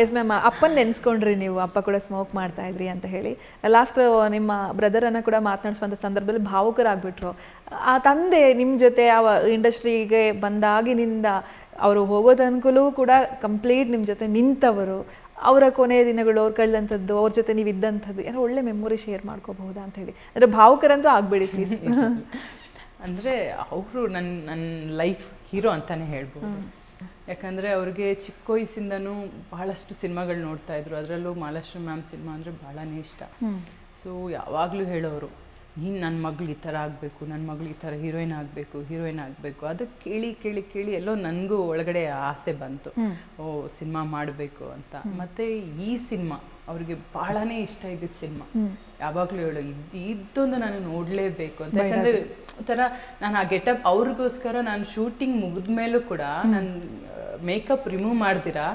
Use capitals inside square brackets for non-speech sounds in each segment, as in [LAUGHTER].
Yes ma'am ಅಪ್ಪನ ನೆನ್ಸ್ಕೊಂಡ್ರಿ ನೀವು. ಅಪ್ಪ ಕೂಡ ಸ್ಮೋಕ್ ಮಾಡ್ತಾ ಇದ್ರಿ ಅಂತ ಹೇಳಿ. ಲಾಸ್ಟ್ ನಿಮ್ಮ ಬ್ರದರನ್ನು ಕೂಡ ಮಾತನಾಡಿಸುವಂಥ ಸಂದರ್ಭದಲ್ಲಿ ಭಾವುಕರಾಗ್ಬಿಟ್ರು. ಆ ತಂದೆ ನಿಮ್ಮ ಜೊತೆ ಆ ಇಂಡಸ್ಟ್ರಿಗೆ ಬಂದಾಗಿನಿಂದ ಅವರು ಹೋಗೋ ತನಕಲೂ ಕೂಡ ಕಂಪ್ಲೀಟ್ ನಿಮ್ಮ ಜೊತೆ ನಿಂತವರು. ಅವರ ಕೊನೆಯ ದಿನಗಳು ಅವ್ರು ಕಳೆದಂಥದ್ದು ಅವ್ರ ಜೊತೆ ನೀವು ಇದ್ದಂಥದ್ದು ಏನೋ ಒಳ್ಳೆ ಮೆಮೊರಿ ಶೇರ್ ಮಾಡ್ಕೋಬಹುದಾ ಅಂತ ಹೇಳಿ. ಅಂದರೆ ಭಾವುಕರಂತೂ ಆಗಬೇಡಿ ಪ್ಲೀಸ್ [LAUGHS] ಅಂದರೆ ಅವರು ನನ್ನ ನನ್ನ ಲೈಫ್ ಹೀರೋ ಅಂತಾನೆ ಹೇಳ್ಬೋದು. ಯಾಕಂದರೆ ಅವ್ರಿಗೆ ಚಿಕ್ಕ ವಯಸ್ಸಿಂದನೂ ಬಹಳಷ್ಟು ಸಿನಿಮಾಗಳು ನೋಡ್ತಾ ಇದ್ರು. ಅದರಲ್ಲೂ ಮಹಾಲಕ್ಷ್ಮಿ ಮ್ಯಾಮ್ ಸಿನಿಮಾ ಅಂದರೆ ಭಾಳನೇ ಇಷ್ಟ. ಸೊ ಯಾವಾಗಲೂ ಹೇಳೋರು. ನೀನು ನನ್ನ ಮಗಳು ಈ ಥರ ಆಗಬೇಕು ನನ್ನ ಮಗಳು ಈ ಥರ ಹೀರೋಯಿನ್ ಆಗಬೇಕು ಹೀರೋಯಿನ್ ಆಗಬೇಕು. ಅದಕ್ಕೆ ಕೇಳಿ ಕೇಳಿ ಕೇಳಿ ಎಲ್ಲೋ ನನಗೂ ಒಳಗಡೆ ಆಸೆ ಬಂತು. ಓ ಸಿನಿಮಾ ಮಾಡಬೇಕು ಅಂತ. ಮತ್ತು ಈ ಸಿನಿಮಾ ಅವ್ರಿಗೆ ಬಹಳನೇ ಇಷ್ಟ ಇದ್ದಿದ್ದು ಸಿನಿಮಾ. ಯಾವಾಗಲೂ ಹೇಳು ಇದ್ದೊಂದು ನಾನು ನೋಡಲೇಬೇಕು ಅಂತ. ಯಾಕಂದರೆ ಒಂಥರ ನಾನು ಆ ಗೆಟಪ್ ಅವ್ರಿಗೋಸ್ಕರ ನಾನು ಶೂಟಿಂಗ್ ಮುಗಿದ ಮೇಲೂ ಕೂಡ ನಾನು ಮೇಕಪ್ ರಿಮೂವ್ ಮಾಡ್ದಿರಾ?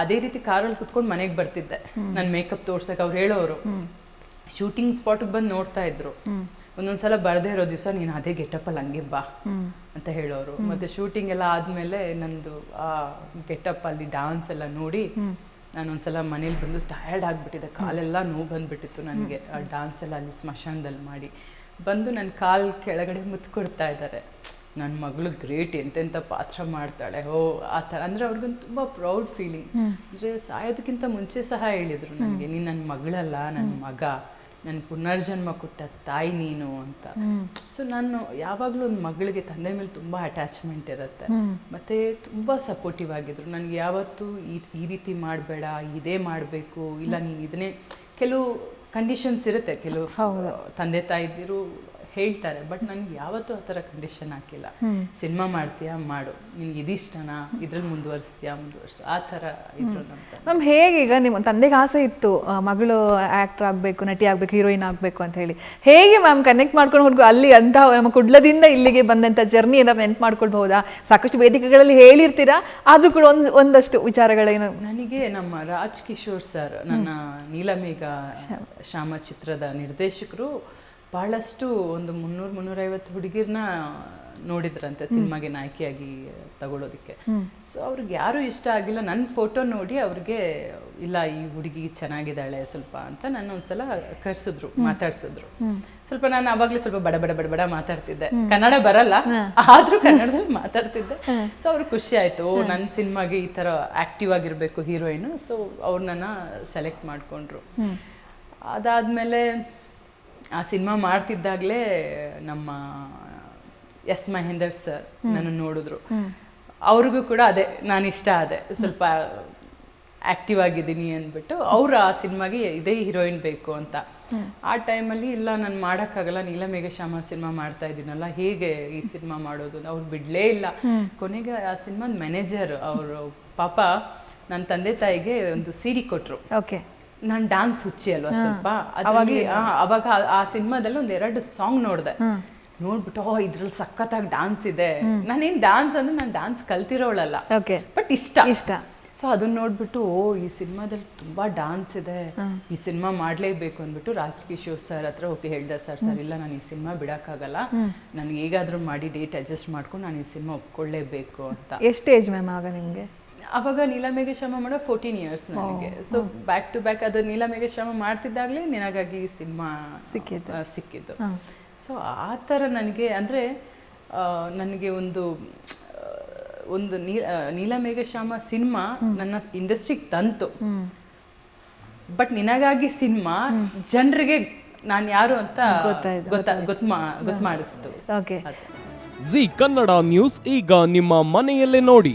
ಅದೇ ರೀತಿ ಕಾರಲ್ಲಿ ಕುತ್ಕೊಂಡು ಮನೆಗೆ ಬರ್ತಿದ್ದೆ. ನಾನು ಮೇಕಪ್ ತೋರ್ಸಕ್ಕೆ ಅವ್ರು ಹೇಳೋರು. ಶೂಟಿಂಗ್ ಸ್ಪಾಟಿಗೆ ಬಂದು ನೋಡ್ತಾ ಇದ್ರು. ಒಂದೊಂದ್ಸಲ ಬರ್ದೇ ಇರೋ ದಿವಸ ನೀನು ಅದೇ ಗೆಟಪ್ಪಲ್ಲಿ ಹಂಗೆ ಬಾ ಅಂತ ಹೇಳೋರು. ಮತ್ತೆ ಶೂಟಿಂಗ್ ಎಲ್ಲ ಆದ್ಮೇಲೆ ನಂದು ಆ ಗೆಟಪ್ ಅಲ್ಲಿ ಡಾನ್ಸ್ ಎಲ್ಲ ನೋಡಿ ನಾನು ಒಂದ್ಸಲ ಮನೇಲಿ ಬಂದು ಟಯರ್ಡ್ ಆಗಿಬಿಟ್ಟಿದ್ದೆ ಕಾಲೆಲ್ಲ ನೋವು ಬಂದ್ಬಿಟ್ಟಿತ್ತು ನನಗೆ ಆ ಡಾನ್ಸ್ ಎಲ್ಲ ಅಲ್ಲಿ ಸ್ಮಶಾನದಲ್ಲಿ ಮಾಡಿ. ಬಂದು ನನ್ನ ಕಾಲ್ ಕೆಳಗಡೆ ಮುತ್ತು ಕೊಡ್ತಾ ಇದ್ದಾರೆ ನನ್ನ ಮಗಳು ಗ್ರೇಟ್ ಎಂತೆಂಥ ಪಾತ್ರ ಮಾಡ್ತಾಳೆ. ಓ ಆ ಥರ. ಅಂದರೆ ಅವ್ರಿಗೊಂದು ತುಂಬ ಪ್ರೌಡ್ ಫೀಲಿಂಗ್ ಅಂದರೆ ಸಾಯೋದಕ್ಕಿಂತ ಮುಂಚೆ ಸಹ ಹೇಳಿದರು ನನಗೆ ನೀನು ನನ್ನ ಮಗಳಲ್ಲ ನನ್ನ ಮಗ. ನನ್ನ ಪುನರ್ಜನ್ಮ ಕೊಟ್ಟ ತಾಯಿ ನೀನು ಅಂತ. ಸೊ ನಾನು ಯಾವಾಗಲೂ ಒಂದು ಮಗಳಿಗೆ ತಂದೆ ಮೇಲೆ ತುಂಬ ಅಟ್ಯಾಚ್ಮೆಂಟ್ ಇರುತ್ತೆ. ಮತ್ತೆ ತುಂಬ ಸಪೋರ್ಟಿವ್ ಆಗಿದ್ರು. ನನಗೆ ಯಾವತ್ತೂ ಈ ಈ ರೀತಿ ಮಾಡಬೇಡ ಇದೇ ಮಾಡಬೇಕು. ಇಲ್ಲ ನೀನು ಇದನ್ನೇ ಕೆಲವು ಕಂಡೀಷನ್ಸ್ ಇರುತ್ತೆ. ಕೆಲವು ತಂದೆ ತಾಯಿದಿರು ಹೇಳ್ತಾರೆ ಬಟ್ ನನಗೆ ಯಾವತ್ತೂ ಆ ಥರ ಕಂಡೀಷನ್ ಹಾಕಿಲ್ಲ. ಸಿನಿಮಾ ಮಾಡ್ತೀಯಾ? ಮಾಡು. ನಿನ್ಗೆ ಇದಿಷ್ಟನಾ? ಇದ್ರಲ್ಲಿ ಮುಂದುವರಿಸ್ತೀಯಾ? ಮುಂದುವರ್ಸು. ಆ ಥರ ಇದ್ರು ಮ್ಯಾಮ್ ಹೇಗೀಗ ನಿಮ್ಮ ತಂದೆಗೆ ಆಸೆ ಇತ್ತು ಮಗಳು ಆ್ಯಕ್ಟರ್ ಆಗಬೇಕು ನಟಿ ಆಗಬೇಕು ಹೀರೋಯಿನ್ ಆಗಬೇಕು ಅಂತ ಹೇಳಿ. ಹೇಗೆ ಮ್ಯಾಮ್ ಕನೆಕ್ಟ್ ಮಾಡ್ಕೊಂಡು ಹೋಗಿ ಅಲ್ಲಿ ಅಂತ ನಮ್ಮ ಕುಡ್ಲದಿಂದ ಇಲ್ಲಿಗೆ ಬಂದಂಥ ಜರ್ನಿ ಏನಾರು ನೆನ್ಪು ಮಾಡ್ಕೊಳ್ಬಹುದಾ? ಸಾಕಷ್ಟು ವೇದಿಕೆಗಳಲ್ಲಿ ಹೇಳಿರ್ತೀರಾ? ಆದರೂ ಕೂಡ ಒಂದು ಒಂದಷ್ಟು ವಿಚಾರಗಳೇನು? ನನಗೆ ನಮ್ಮ ರಾಜ್ ಕಿಶೋರ್ ಸರ್ ನನ್ನ ನೀಲಮೇಘ ಶ್ಯಾಮ ಚಿತ್ರದ ನಿರ್ದೇಶಕರು ಬಹಳಷ್ಟು ಒಂದು ಮುನ್ನೂರು ಮುನ್ನೂರೈವತ್ತು ಹುಡುಗಿರ್ನ ನೋಡಿದ್ರಂತೆ ಸಿನಿಮಾಗೆ ನಾಯಕಿಯಾಗಿ ತಗೊಳ್ಳೋದಕ್ಕೆ. ಸೊ ಅವ್ರಿಗೆ ಯಾರು ಇಷ್ಟ ಆಗಿಲ್ಲ. ನನ್ನ ಫೋಟೋ ನೋಡಿ ಅವ್ರಿಗೆ ಇಲ್ಲ ಈ ಹುಡುಗಿ ಚೆನ್ನಾಗಿದ್ದಾಳೆ ಸ್ವಲ್ಪ ಅಂತ ನನ್ನ ಒಂದ್ಸಲ ಕರ್ಸಿದ್ರು ಮಾತಾಡ್ಸಿದ್ರು. ಸ್ವಲ್ಪ ನಾನು ಅವಾಗ್ಲೇ ಸ್ವಲ್ಪ ಬಡ ಬಡ ಬಡ ಬಡ ಮಾತಾಡ್ತಿದ್ದೆ. ಕನ್ನಡ ಬರಲ್ಲ ಆದ್ರೂ ಕನ್ನಡದಲ್ಲಿ ಮಾತಾಡ್ತಿದ್ದೆ. ಸೊ ಅವ್ರು ಖುಷಿ ಆಯ್ತು. ಓ ನನ್ನ ಸಿನಿಮಾಗೆ ಈ ತರ ಆಕ್ಟಿವ್ ಆಗಿರ್ಬೇಕು ಹೀರೋಯಿನ್. ಸೊ ಅವ್ರನ್ನ ಸೆಲೆಕ್ಟ್ ಮಾಡ್ಕೊಂಡ್ರು. ಅದಾದ್ಮೇಲೆ ಆ ಸಿನಿಮಾ ಮಾಡ್ತಿದ್ದಾಗಲೇ ನಮ್ಮ ಎಸ್ ಮಹೇಂದರ್ ಸರ್ ನನ್ನ ನೋಡಿದ್ರು. ಅವ್ರಿಗೂ ಕೂಡ ಅದೇ ನಾನು ಇಷ್ಟ ಆದೆ ಸ್ವಲ್ಪ ಆಕ್ಟಿವ್ ಆಗಿದ್ದೀನಿ ಅಂದ್ಬಿಟ್ಟು ಅವ್ರು ಆ ಸಿನಿಮಾಗೆ ಇದೇ ಹೀರೋಯಿನ್ ಬೇಕು ಅಂತ. ಆ ಟೈಮಲ್ಲಿ ಇಲ್ಲ ನಾನು ಮಾಡೋಕ್ಕಾಗಲ್ಲ ನೀಲಮೇಘ ಶ್ಯಾಮ ಸಿನಿಮಾ ಮಾಡ್ತಾ ಇದ್ದೀನಲ್ಲ ಹೇಗೆ ಈ ಸಿನಿಮಾ ಮಾಡೋದು? ಅವ್ರು ಬಿಡ್ಲೇ ಇಲ್ಲ. ಕೊನೆಗೆ ಆ ಸಿನಿಮಾದ ಮ್ಯಾನೇಜರ್ ಅವರು ಪಾಪ ನನ್ನ ತಂದೆ ತಾಯಿಗೆ ಒಂದು ಸೀರೆ ಕೊಟ್ಟರು ಓಕೆ ನಾನು ಡಾನ್ಸ್ ಹುಚ್ಚಿ ಅಲ್ವಾ ಸ್ವಲ್ಪ? ಅವಾಗ ಆ, ಅವಾಗ ಆ- ಸಿನಿಮಾದಲ್ಲಿ ಒಂದ್ ಎರಡು ಸಾಂಗ್ ನೋಡ್ದೆ. ನೋಡ್ಬಿಟ್ಟು ಓ ಇದ್ರಲ್ಲಿ ಸಖತ್ತಾಗಿ ಡಾನ್ಸ್ ಇದೆ. ನಾನೇನ್ ಡಾನ್ಸ್ ಅಂದ್ರೆ ನಾನು ಡಾನ್ಸ್ ಕಲ್ತಿರೋಳಲ್ಲ. ಓಕೆ. ಬಟ್ ಇಷ್ಟ. ಇಷ್ಟ. ಸೊ ಅದನ್ನ ನೋಡ್ಬಿಟ್ಟು ಓ ಈ ಸಿನಿಮಾದಲ್ಲಿ ತುಂಬಾ ಡಾನ್ಸ್ ಇದೆ. ಈ ಸಿನಿಮಾ ಮಾಡ್ಲೇಬೇಕು ಅಂದ್ಬಿಟ್ಟು ರಾಜ್ ಕಿಶೋರ್ ಸರ್ ಹತ್ರ ಹೋಗಿ ಹೇಳ್ದೆ ಸರ್ ಸರ್ ಇಲ್ಲ ನಾನು ಈ ಸಿನಿಮಾ ಬಿಡಕ್ಕಾಗಲ್ಲ. ನನಗೆ ಹೇಗಾದ್ರೂ ಮಾಡಿ ಡೇಟ್ ಅಡ್ಜಸ್ಟ್ ಮಾಡ್ಕೊಂಡು ನಾನು ಈ ಸಿನಿಮಾ ಒಪ್ಕೊಳ್ಳೇಬೇಕು ಅಂತ. ಎಷ್ಟು ಏಜ್ ಮ್ಯಾಮ್ ಆಗ ನಿಮಗೆ? ಅವಾಗ ನೀಲಮೇಘ ಶ್ರಮ ಮಾಡೋ ಫೋರ್ಟೀನ್ ಇಯರ್ಸ್ ನನಗೆ. ಸೊ ಬ್ಯಾಕ್ ಟು ಬ್ಯಾಕ್ ಅದು ನೀಲಮೇಘ ಶ್ರಮ ಮಾಡ್ತಿದ್ದಾಗಲೇ ನಿನಗಾಗಿ ಸಿನಿಮಾ ಸಿಕ್ಕಿದ್ದು. ಸಿಕ್ಕಿದ್ದು. ಸೊ ಆ ಥರ ನನಗೆ ಅಂದರೆ ನನಗೆ ಒಂದು ಒಂದು ನೀಲ ಆ, ನೀಲಮೇಘ ಶ್ಯಾಮ ಸಿನಿಮಾ ನನ್ನ ಇಂಡಸ್ಟ್ರಿಗೆ ತಂತು. ಬಟ್ ನಿನಗಾಗಿ ಸಿನಿಮಾ ಜನರಿಗೆ ನಾನು ಯಾರು ಅಂತ ಗೊತ್ತಾಯ್ತು, ಗೊತ್ತಾ ಮಾಡಿಸ್ತು ಓಕೆ ಜಿ ಕನ್ನಡ ನ್ಯೂಸ್ ಈಗ ನಿಮ್ಮ ಮನೆಯಲ್ಲೇ ನೋಡಿ.